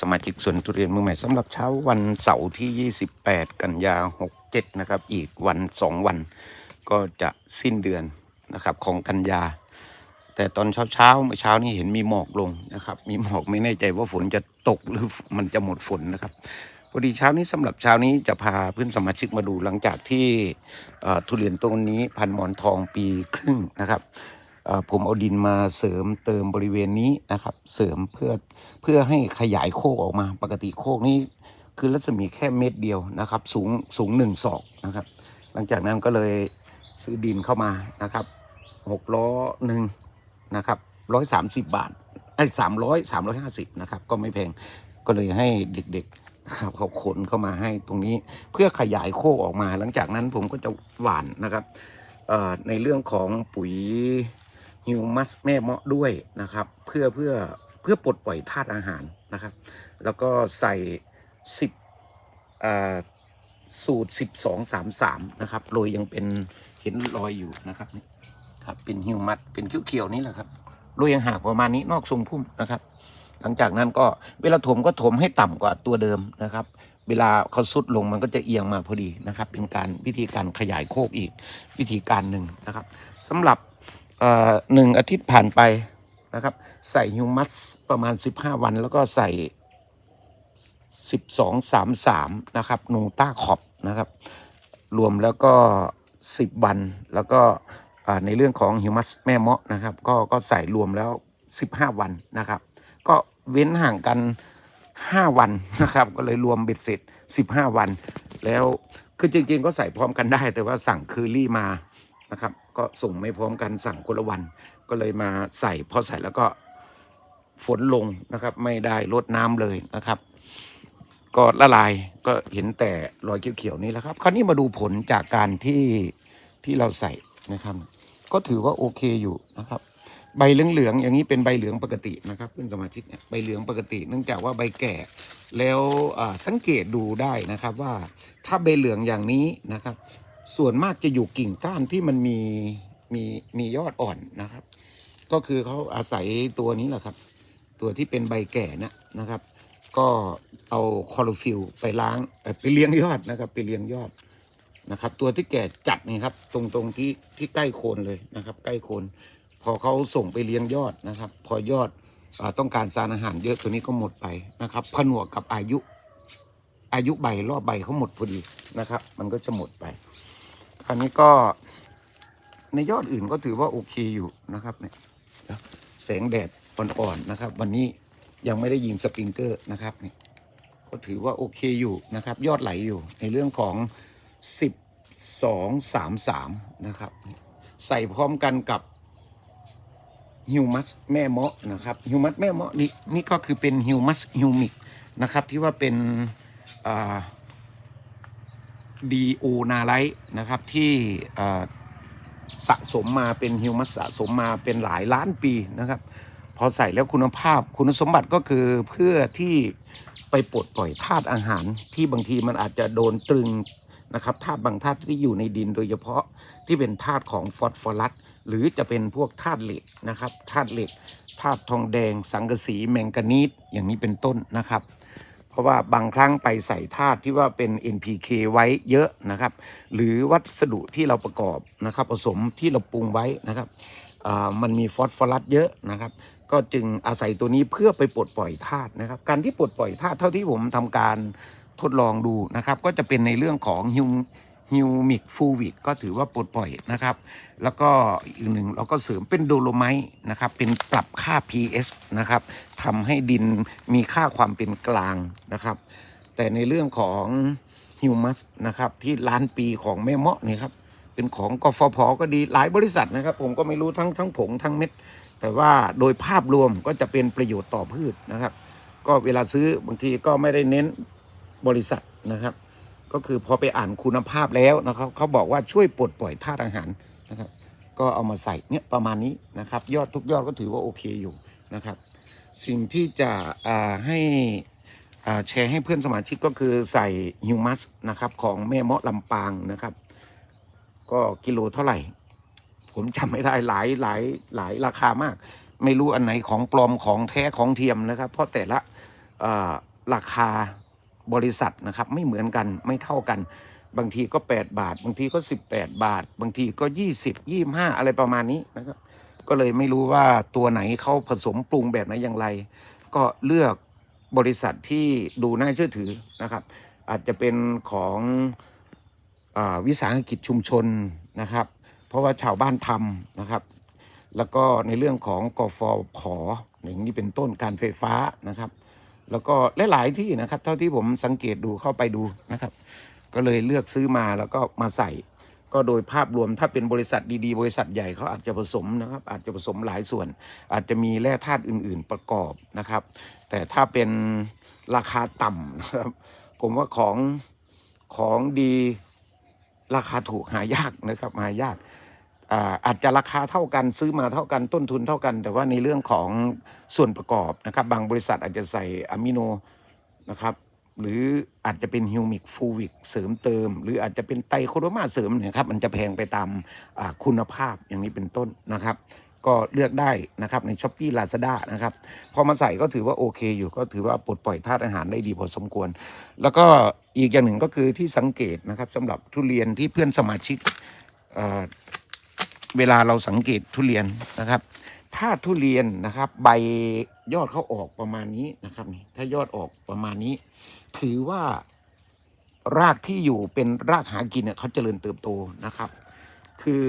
สมาชิกส่วนทุเรียนมือใหม่สำหรับเช้าวันเสาร์ที่ 28 กันยา 67 นะครับ อีกวัน 2 วันก็จะสิ้นเดือนนะครับของกันยา แต่ตอนเช้าเช้าๆเมื่อเช้านี้เห็นมีหมอกลงนะครับ มีหมอกไม่แน่ใจว่าฝนจะตกหรือมันจะหมดฝนนะครับพอดีเช้านี้สำหรับเช้านี้จะพาเพื่อนสมาชิกมาดูหลังจากที่ทุเรียนต้นนี้พันหมอนทองปีครึ่งนะครับ ผมเอาดินมาเสริมเติมบริเวณนี้นะครับ เสริมเพื่อเพื่อให้ขยายโคกออกมา ปกติโคกนี้คือรัศมีแค่เม็ดเดียวนะครับ สูงสูงหนึ่งศอกนะครับ หลังจากนั้นก็เลยซื้อดินเข้ามานะครับหกล้อหนึ่งนะครับร้อยสามสิบบาทไอ้สามร้อยสามร้อยห้าสิบนะครับ ก็ไม่แพงก็เลยให้เด็กๆครับเขาขนเข้ามาให้ตรงนี้เพื่อขยายโคกออกมา หลังจากนั้นผมก็จะหว่านนะครับในเรื่องของปุ๋ย ฮิวมัสแม่เมาะด้วยนะครับ เพื่อเพื่อเพื่อปลดปล่อยธาตุอาหารนะครับ แล้วก็ใส่สิบสูตรสิบสองสามสามนะครับโรยยังเป็นเห็นรอยอยู่นะครับนี่ครับเป็นฮิวมัสเป็นเขียวๆนี่แหละครับโรยยังหากประมาณนี้นอกทรงพุ่มนะครับ หลังจากนั้นก็เวลาถมก็ถมให้ต่ำกว่าตัวเดิมนะครับเวลาเขาสุดลงมันก็จะเอียงมาพอดีนะครับ เป็นการวิธีการขยายโคกอีกวิธีการหนึ่งนะครับสำหรับ หนึ่งอาทิตย์ผ่านไปนะครับ ใส่ฮิวมัสประมาณ 15 วันแล้วก็ใส่ 12 33 นะครับนูต้าขอบนะครับ รวมแล้วก็ 10 วันแล้วก็ในเรื่องของฮิวมัสแม่เมาะนะครับ ก็ก็ใส่รวมแล้ว 15 วันนะครับ ก็เว้นห่างกัน 5 วันนะครับ ก็เลยรวมเบ็ดเสร็จ 15 วัน แล้วคือจริงๆก็ใส่พร้อมกันได้แต่ว่าสั่งคือรี่มานะครับ ก็ส่งไม่พร้อมกันสั่งคนละวัน ก็เลยมาใส่พอใส่แล้วก็ฝนลงนะครับ ไม่ได้ลดน้ำเลยนะครับ ก็ละลายก็เห็นแต่รอยเขียวๆนี่แหละครับ คราวนี้มาดูผลจากการที่ที่เราใส่นะครับ ก็ถือว่าโอเคอยู่นะครับ ใบเหลืองๆอย่างนี้เป็นใบเหลืองปกตินะครับเพื่อนสมาชิกเนี่ยใบเหลืองปกติ เนื่องจากว่าใบแก่แล้วสังเกตดูได้นะครับว่าถ้าใบเหลืองอย่างนี้นะครับ ส่วนมากจะอยู่กิ่งก้านที่มันมีมีมียอดอ่อนนะครับ ก็คือเขาอาศัยตัวนี้แหละครับ ตัวที่เป็นใบแก่นะนะครับ ก็เอาคลอโรฟิลไปล้างไปเลี้ยงยอดนะครับ ไปเลี้ยงยอดนะครับ ตัวที่แก่จัดนี่ครับ ตรงตรงที่ที่ใกล้โคนเลยนะครับ ใกล้โคน พอเขาส่งไปเลี้ยงยอดนะครับ พอยอดอต้องการสารอาหารเยอะตัวนี้ก็หมดไปนะครับ ผนวกกับอายุอายุใบรอบใบเขาหมดพอดีนะครับ มันก็จะหมดไป อันนี้ก็ในยอดอื่นก็ถือว่าโอเคอยู่นะครับเนี่ยแสงแดดอ่อนๆนะครับ วันนี้ยังไม่ได้ยิงสปริงเกอร์นะครับนี่ก็ถือว่าโอเคอยู่นะครับ ยอดไหลอยู่ในเรื่องของ10 2 3 3 นะครับ ใส่พร้อมกันกับฮิวมัสแม่เมาะนะครับฮิวมัสแม่เมาะนี่นี่ก็คือเป็นฮิวมัสฮิวมิกนะครับที่ว่าเป็นอ่า ดีโอนาไลท์นะครับที่สะสมมาเป็นฮิวมัสสะสมมาเป็นหลายล้านปีนะครับพอใส่แล้วคุณภาพคุณสมบัติก็คือเพื่อที่ไปปลดปล่อยธาตุอาหารที่บางทีมันอาจจะโดนตรึงนะครับธาตุบางธาตุที่อยู่ในดินโดยเฉพาะที่เป็นธาตุของฟอสฟอรัสหรือจะเป็นพวกธาตุเหล็กนะครับธาตุเหล็กธาตุทองแดง สังกะสีแมงกานีสอย่างนี้เป็นต้นนะครับ ราะว่าบางครั้งไปใส่ธาตุที่ว่าเป็น NPK ไว้เยอะนะครับ หรือวัสดุที่เราประกอบนะครับ ผสมที่เราปรุงไว้นะครับอ่ามันมีฟอสฟอรัสเยอะนะครับ ก็จึงอาศัยตัวนี้เพื่อไปปลดปล่อยธาตุนะครับ การที่ปลดปล่อยธาตุเท่าที่ผมทำการทดลองดูนะครับ ก็จะเป็นในเรื่องของฮิว ฮิวมิกฟูวิดก็ถือว่าปลดปล่อยนะครับ แล้วก็อีกหนึ่งเราก็เสริมเป็นโดโลไมต์นะครับ เป็นปรับค่า pH นะครับทำให้ดินมีค่าความเป็นกลางนะครับ แต่ในเรื่องของฮิวมัสนะครับที่ล้านปีของแม่เมาะเนี่ยครับ เป็นของกฟผก็ดีหลายบริษัทนะครับ ผมก็ไม่รู้ทั้งทั้งผงทั้งเม็ด แต่ว่าโดยภาพรวมก็จะเป็นประโยชน์ต่อพืชนะครับ ก็เวลาซื้อบางทีก็ไม่ได้เน้นบริษัทนะครับ ก็คือพอไปอ่านคุณภาพแล้วนะครับเขาบอกว่าช่วยปลดปล่อยธาตุอาหารนะครับก็เอามาใส่เนี่ยประมาณนี้นะครับ ยอดทุกยอดก็ถือว่าโอเคอยู่นะครับ สิ่งที่จะให้แชร์ให้เพื่อนสมาชิกก็คือใส่ฮิวมัสนะครับของแม่เมาะลำปางนะครับ ก็กิโลเท่าไหร่ ผมจำไม่ได้หลายหลายหลายราคามาก ไม่รู้อันไหนของปลอมของแท้ของเทียมนะครับ เพราะแต่ละราคา บริษัทนะครับ ไม่เหมือนกันไม่เท่ากัน บางทีก็ 8 บาท บางทีก็ 18 บาท บางทีก็ 20 25 อะไรประมาณนี้นะครับ ก็เลยไม่รู้ว่าตัวไหนเขาผสมปรุงแบบไหนอย่างไร ก็เลือกบริษัทที่ดูน่าเชื่อถือนะครับ อาจจะเป็นของอวิสาหกิจชุมชนนะครับ เพราะว่าชาวบ้านทำนะครับ แล้วก็ในเรื่องของกฟผอย่างนี้เป็นต้นการไฟฟ้านะครับ แล้วก็หลายๆที่นะครับ เท่าที่ผมสังเกตดูเข้าไปดูนะครับ ก็เลยเลือกซื้อมาแล้วก็มาใส่ ก็โดยภาพรวมถ้าเป็นบริษัทดีๆ บริษัทใหญ่เขาอาจจะผสมนะครับ อาจจะผสมหลายส่วน อาจจะมีแร่ธาตุอื่น ๆประกอบนะครับ แต่ถ้าเป็นราคาต่ำนะครับผมว่าของของดีราคาถูกหายากนะครับหายาก อาจจะราคาเท่ากันซื้อมาเท่ากันต้นทุนเท่ากัน แต่ว่าในเรื่องของส่วนประกอบนะครับ บางบริษัทอาจจะใส่อะมิโนนะครับ หรืออาจจะเป็นฮิวมิกฟูวิกเสริมเติม หรืออาจจะเป็นไตรโคโรมาเสริมนะครับ มันจะแพงไปตามคุณภาพอย่างนี้เป็นต้นนะครับ ก็เลือกได้นะครับในช้อปปี้ลาซาด้านะครับพอมาใส่ก็ถือว่าโอเคอยู่ก็ถือว่าปลดปล่อยธาตุอาหารได้ดีพอสมควร แล้วก็อีกอย่างหนึ่งก็คือที่สังเกตนะครับสำหรับทุเรียนที่เพื่อนสมาชิก เวลาเราสังเกตทุเรียนนะครับ ถ้าทุเรียนนะครับ ใบยอดเขาออกประมาณนี้นะครับนี่ถ้ายอดออกประมาณนี้ ถือว่ารากที่อยู่เป็นรากหากินเนี่ยเขาเจริญเติบโตนะครับ คือ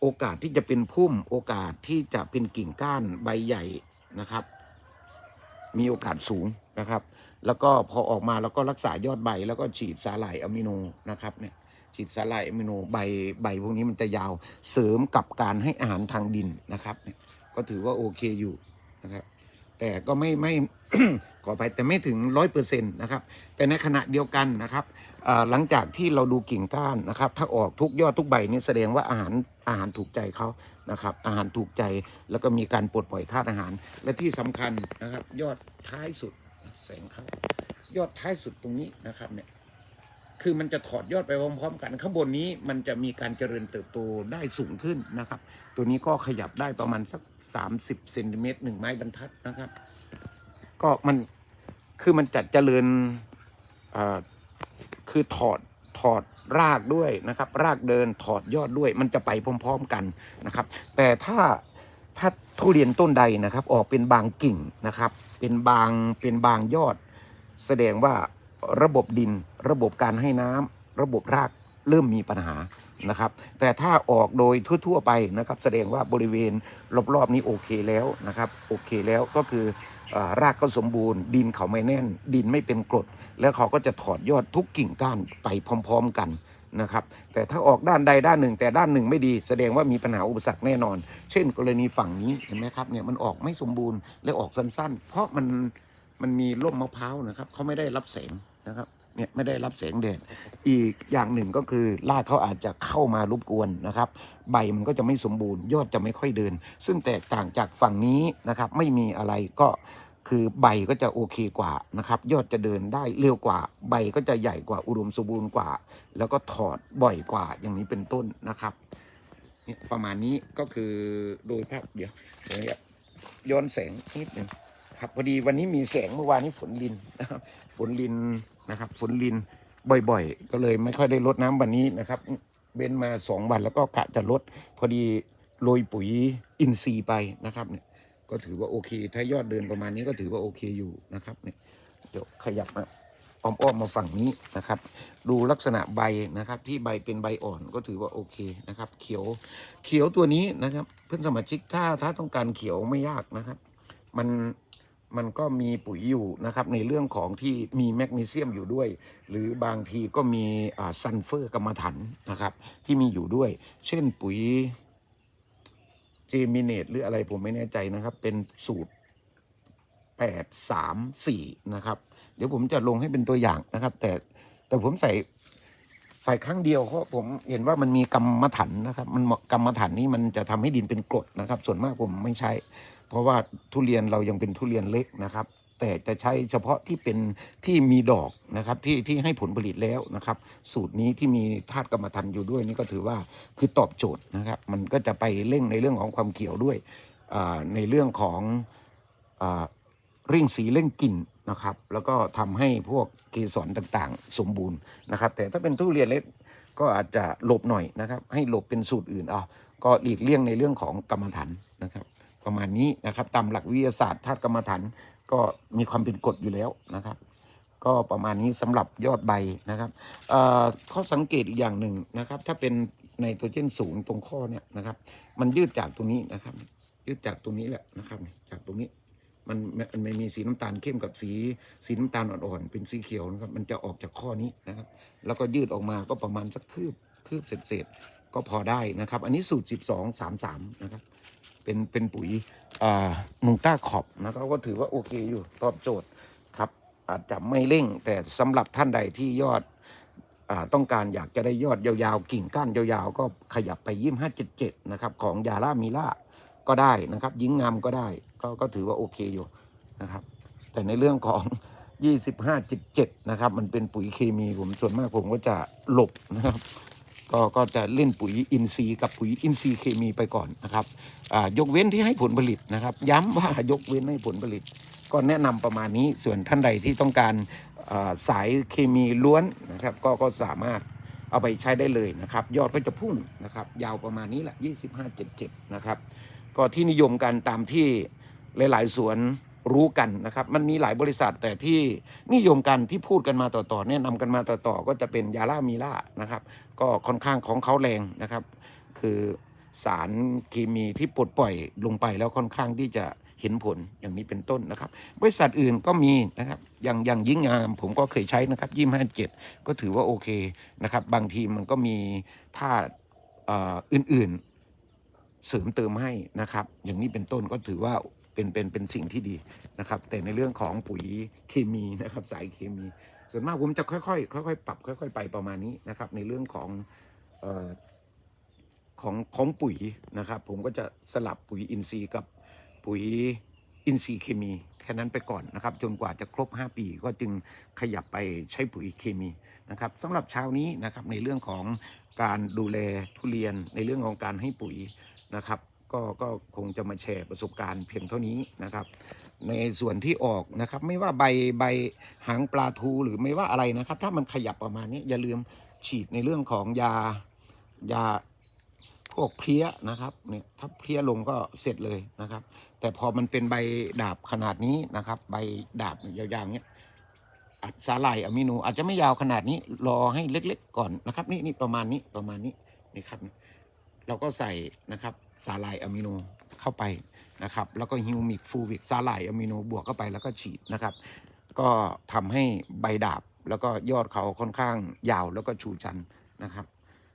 โอกาสที่จะเป็นพุ่มโอกาสที่จะเป็นกิ่งก้านใบใหญ่นะครับ มีโอกาสสูงนะครับ แล้วก็พอออกมาแล้วก็รักษายอดใบแล้วก็ฉีดสาหร่ายอะมิโนนะครับเนี่ย ฉีดสาหร่ายอมิโนใบใบพวกนี้มันจะยาวเสริมกับการให้อาหารทางดินนะครับ ก็ถือว่าโอเคอยู่นะครับ แต่ก็ไม่ไม่ขอไปแต่ไม่ถึงร้อยเปอร์เซ็นต์นะครับ แต่ในขณะเดียวกันนะครับหลังจากที่เราดูกิ่งก้านนะครับ ถ้าออกทุกยอดทุกใบนี่แสดงว่าอาหารอาหารถูกใจเขานะครับ อาหารถูกใจแล้วก็มีการปลดปล่อยธาตุอาหาร และที่สำคัญนะครับ ยอดท้ายสุดแสงเข้ายอดท้ายสุดตรงนี้นะครับเนี่ย คือมันจะถอดยอดไปพร้อมๆ กันข้างบนนี้มันจะมีการเจริญเติบโตได้สูงขึ้นนะครับ ตัวนี้ก็ขยับได้ประมาณสัก 30เซนติเมตรหนึ่งไม้บรรทัดนะครับ ก็มันคือมันจะเจริญคือถอดถอดรากด้วยนะครับ รากเดินถอดยอดด้วยมันจะไปพร้อม ๆ กันนะครับ แต่ถ้าถ้าทุเรียนต้นใดนะครับ ออกเป็นบางกิ่งนะครับ เป็นบางเป็นบางยอด แสดงว่า ระบบดิน ระบบการให้น้ำระบบรากเริ่มมีปัญหานะครับ แต่ถ้าออกโดยทั่ว ๆ ไปนะครับ แสดงว่าบริเวณรอบๆนี้โอเคแล้วนะครับ โอเคแล้วก็คืออรากก็สมบูรณ์ ดินเขาไม่แน่น ดินไม่เป็นกรด แล้วเขาก็จะถอดยอดทุกกิ่งก้านไปพร้อม ๆ กันนะครับ แต่ถ้าออกด้านใดด้านหนึ่ง แต่ด้านหนึ่งไม่ดี แสดงว่ามีปัญหาอุปสรรคแน่นอน เช่น กรณีฝั่งนี้เห็นไหมครับเนี่ยมันออกไม่สมบูรณ์และออกสั้นๆ เพราะมันมันมีร่มมะพร้าวนะครับเขาไม่ได้รับแสง นะครับเนี่ยไม่ได้รับแสงแดดอีกอย่างหนึ่งก็คือรากเขาอาจจะเข้ามารบกวนนะครับ ใบมันก็จะไม่สมบูรณ์ ยอดจะไม่ค่อยเดิน ซึ่งแตกต่างจากฝั่งนี้นะครับ ไม่มีอะไรก็คือใบก็จะโอเคกว่านะครับ ยอดจะเดินได้เร็วกว่า ใบก็จะใหญ่กว่าอุดมสมบูรณ์กว่า แล้วก็ถอดบ่อยกว่าอย่างนี้เป็นต้นนะครับเนี่ยประมาณนี้ก็คือโดยภาพเดี๋ยวเดี๋ยวย้อนแสงนิดหนึ่งครับพอดีวันนี้มีแสงเมื่อวานนี้ฝนลินนะครับ นลินนะครับฝนลินบ่อยๆ ก็เลยไม่ค่อยได้ลดน้ำวันนี้นะครับเว้นมาสองวันแล้วก็กะจะลด พอดีโรยปุ๋ยอินทรีย์ไปนะครับเนี่ยก็ถือว่าโอเค ถ้ายอดเดินประมาณนี้ก็ถือว่าโอเคอยู่นะครับเนี่ยเดี๋ยวขยับมาอ้อมๆมาฝั่งนี้นะครับ ดูลักษณะใบนะครับ ที่ใบเป็นใบอ่อนก็ถือว่าโอเคนะครับ เขียวเขียวตัวนี้นะครับ เพื่อนสมาชิกถ้าถ้าต้องการเขียวไม่ยากนะครับ มัน มันก็มีปุ๋ยอยู่นะครับในเรื่องของที่มีแมกนีเซียมอยู่ด้วย หรือบางทีก็มีซัลเฟอร์กรรมฐานนะครับที่มีอยู่ด้วย เช่นปุ๋ยเจมิเนตหรืออะไรผมไม่แน่ใจนะครับ เป็นสูตร 8 3 4 นะครับ เดี๋ยวผมจะลงให้เป็นตัวอย่างนะครับ แต่แต่ผมใส่ใส่ครั้งเดียวเพราะผมเห็นว่ามันมีกรรมฐานนะครับ มันกรรมฐานนี้มันจะทำให้ดินเป็นกรดนะครับ ส่วนมากผมไม่ใช้ เพราะว่าทุเรียนเรายังเป็นทุเรียนเล็กนะครับ แต่จะใช้เฉพาะที่เป็นที่มีดอกนะครับที่ที่ให้ผลผลิตแล้วนะครับ สูตรนี้ที่มีธาตุกรรมฐานอยู่ด้วยนี่ก็ถือว่าคือตอบโจทย์นะครับ มันก็จะไปเร่งในเรื่องของความเขียวด้วยในเรื่องของอเร่งสีเร่งกลิ่นนะครับ แล้วก็ทำให้พวกเกสรต่างๆ สมบูรณ์นะครับ แต่ถ้าเป็นทุเรียนเล็กก็อาจจะหลบหน่อยนะครับ ให้หลบเป็นสูตรอื่นเอาก็หลีกเลี่ยงในเรื่องของกรรมฐานนะครับ ประมาณนี้นะครับ ตามหลักวิทยาศาสตร์ธาตุกรรมฐานก็มีความเป็นกฎอยู่แล้วนะครับ ก็ประมาณนี้สำหรับยอดใบนะครับข้อสังเกตอีกอย่างหนึ่งนะครับ ถ้าเป็นไนโตรเจนสูงตรงข้อเนี่ยนะครับ มันยืดจากตรงนี้นะครับ ยืดจากตรงนี้แหละนะครับ จากตรงนี้มันมันไม่มีสีน้ำตาลเข้มกับสีสีน้ำตาลอ่อนๆเป็นสีเขียวนะครับ มันจะออกจากข้อนี้นะครับ แล้วก็ยืดออกมาก็ประมาณสักคืบคืบเศษๆก็พอได้นะครับ อันนี้สูตร 12 33 นะครับ เป็นเป็นปุ๋ยอ่านูต้าขอบนะครับก็ถือว่าโอเคอยู่ตอบโจทย์ครับอาจจะไม่เร่ง แต่สำหรับท่านใดที่ยอดอต้องการอยากจะได้ยอดยาวๆ กิ่งก้านยาวๆ ก็ขยับไปยี่ห้าเจ็ดเจ็ดนะครับของยาล่ามีล่าก็ได้นะครับ ยิงงามก็ได้ก็ก็ถือว่าโอเคอยู่นะครับ แต่ในเรื่องของ 25.7 นะครับ มันเป็นปุ๋ยเคมีผมส่วนมากผมก็จะหลบนะครับ ก็ก็จะเล่นปุ๋ยอินทรีย์กับปุ๋ยอินทรีย์เคมีไปก่อนนะครับยกเว้นที่ให้ผลผลิตนะครับ ย้ำว่ายกเว้นให้ผลผลิต ก็แนะนำประมาณนี้ส่วนท่านใดที่ต้องการสายเคมีล้วนนะครับ ก็ก็สามารถเอาไปใช้ได้เลยนะครับ ยอดก็จะพุ่งนะครับ ยาวประมาณนี้แหละ25.7นะครับ ก็ที่นิยมกันตามที่หลาย ๆ สวน รู้กันนะครับ มันมีหลายบริษัทแต่ที่นิยมกันที่พูดกันมาต่อๆแนะนำกันมาต่อๆก็จะเป็นยาล่ามีล่านะครับ ก็ค่อนข้างของเขาแรงนะครับ คือสารเคมีที่ปลดปล่อยลงไปแล้วค่อนข้างที่จะเห็นผลอย่างนี้เป็นต้นนะครับ บริษัทอื่นก็มีนะครับอย่างอย่างยิ่งงามผมก็เคยใช้นะครับยี่ห้าเจ็ดก็ถือว่าโอเคนะครับ บางทีมันก็มีธาตุเอ่ออื่นๆ เสริมเติมให้นะครับ อย่างนี้เป็นต้นก็ถือว่า เป็นเป็นเป็นสิ่งที่ดีนะครับ แต่ในเรื่องของปุ๋ยเคมีนะครับ สายเคมี ส่วนมากผมจะค่อยๆค่อยๆปรับค่อยๆ ไปประมาณนี้นะครับ ในเรื่องของเอ่อของของปุ๋ยนะครับ ผมก็จะสลับปุ๋ยอินทรีย์กับปุ๋ยอินทรีย์เคมีแค่นั้นไปก่อนนะครับ จนกว่าจะครบ 5 ปีก็จึงขยับไปใช้ปุ๋ยเคมีนะครับสำหรับเช้านี้นะครับในเรื่องของการดูแลทุเรียนในเรื่องของการให้ปุ๋ยนะครับ ก็ก็คงจะมาแชร์ประสบการณ์เพียงเท่านี้นะครับ ในส่วนที่ออกนะครับไม่ว่าใบใบหางปลาทูหรือไม่ว่าอะไรนะครับ ถ้ามันขยับประมาณนี้อย่าลืมฉีดในเรื่องของยายาพวกเพี้ยนะครับเนี่ยถ้าเพี้ยลงก็เสร็จเลยนะครับ แต่พอมันเป็นใบดาบขนาดนี้นะครับ ใบดาบยาวๆเนี้ยอัดสาหร่ายอะมิโนอาจจะไม่ยาวขนาดนี้รอให้เล็กๆก่อนนะครับ นี่นี่ประมาณนี้ประมาณนี้นี่ครับ เราก็ใส่นะครับ สาหร่ายอะมิโนเข้าไปนะครับ แล้วก็ฮิวมิกฟูวิกสาหร่ายอะมิโนบวกเข้าไปแล้วก็ฉีดนะครับ ก็ทำให้ใบดาบแล้วก็ยอดเขาค่อนข้างยาวแล้วก็ชูชันนะครับ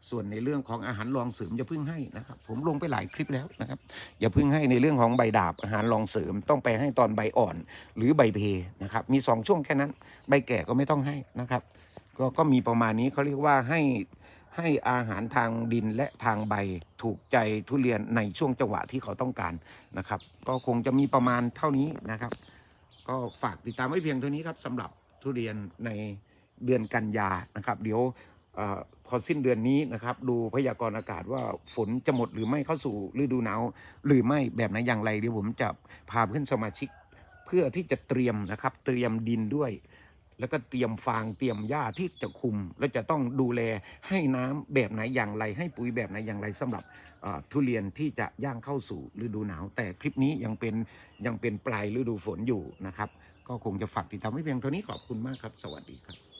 ส่วนในเรื่องของอาหารรองเสริมอย่าเพิ่งให้นะครับ ผมลงไปหลายคลิปแล้วนะครับ อย่าเพิ่งให้ในเรื่องของใบดาบอาหารรองเสริมต้องไปให้ตอนใบอ่อน หรือใบเพนะครับ มีสองช่วงแค่นั้น ใบแก่ก็ไม่ต้องให้นะครับ ก็ก็มีประมาณนี้เขาเรียกว่าให้ ให้อาหารทางดินและทางใบถูกใจทุเรียนในช่วงจังหวะที่เขาต้องการนะครับ ก็คงจะมีประมาณเท่านี้นะครับ ก็ฝากติดตามไว้เพียงเท่านี้ครับสำหรับทุเรียนในเดือนกันยานะครับ เดี๋ยวอพอสิ้นเดือนนี้นะครับดูพยากรณ์อากาศว่าฝนจะหมดหรือไม่เข้าสู่ฤดูหนาวหรือไม่แบบไหนอย่างไรเดี๋ยวผมจะพาเพื่อนสมาชิก เพื่อที่จะเตรียมนะครับเตรียมดินด้วย แล้วก็เตรียมฟางเตรียมหญ้าที่จะคุม และจะต้องดูแลให้น้ำแบบไหนอย่างไร ให้ปุ๋ยแบบไหนอย่างไรสำหรับทุเรียนที่จะย่างเข้าสู่ฤดูหนาว แต่คลิปนี้ยังเป็นยังเป็นปลายฤดูฝนอยู่นะครับ ก็คงจะฝากติดตามไว้เพียงเท่านี้ขอบคุณมากครับ สวัสดีครับ